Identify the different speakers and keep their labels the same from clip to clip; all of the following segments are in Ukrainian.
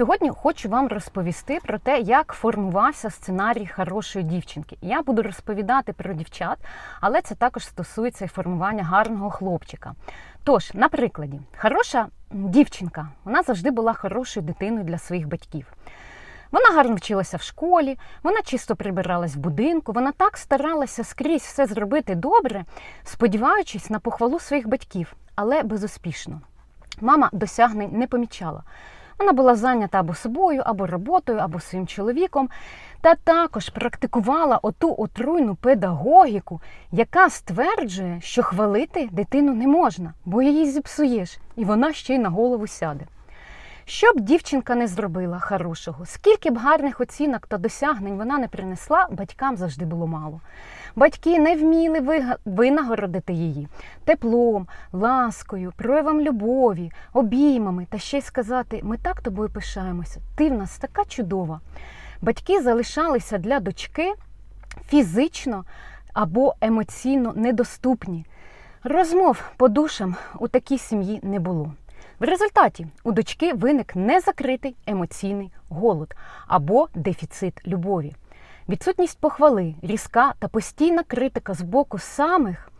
Speaker 1: Сьогодні хочу вам розповісти про те, як формувався сценарій хорошої дівчинки. Я буду розповідати про дівчат, але це також стосується і формування гарного хлопчика. Тож, на прикладі, хороша дівчинка, вона завжди була хорошою дитиною для своїх батьків. Вона гарно вчилася в школі, вона чисто прибиралась в будинку, вона так старалася скрізь все зробити добре, сподіваючись на похвалу своїх батьків, але безуспішно. Мама досягнень не помічала. Вона була зайнята або собою, або роботою, або своїм чоловіком, та також практикувала оту отруйну педагогіку, яка стверджує, що хвалити дитину не можна, бо її зіпсуєш, і вона ще й на голову сяде. Що б дівчинка не зробила хорошого, скільки б гарних оцінок та досягнень вона не принесла, батькам завжди було мало. Батьки не вміли винагородити її теплом, ласкою, проявом любові, обіймами та ще й сказати: ми так тобою пишаємося, ти в нас така чудова. Батьки залишалися для дочки фізично або емоційно недоступні. Розмов по душам у такій сім'ї не було. В результаті у дочки виник незакритий емоційний голод або дефіцит любові. Відсутність похвали, різка та постійна критика з боку самих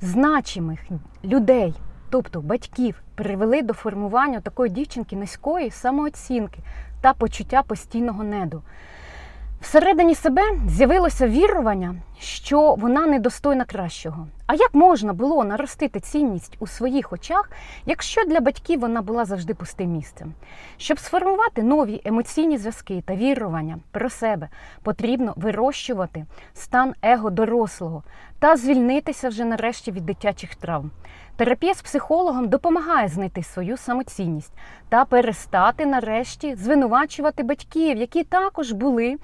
Speaker 1: значимих людей, тобто батьків, привели до формування такої дівчинки низької самооцінки та почуття постійного неду. Всередині себе з'явилося вірування, що вона недостойна кращого. А як можна було наростити цінність у своїх очах, якщо для батьків вона була завжди пустим місцем? Щоб сформувати нові емоційні зв'язки та вірування про себе, потрібно вирощувати стан его дорослого та звільнитися вже нарешті від дитячих травм. Терапія з психологом допомагає знайти свою самоцінність та перестати нарешті звинувачувати батьків, які також були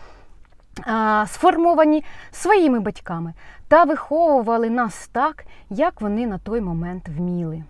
Speaker 1: сформовані своїми батьками та виховували нас так, як вони на той момент вміли.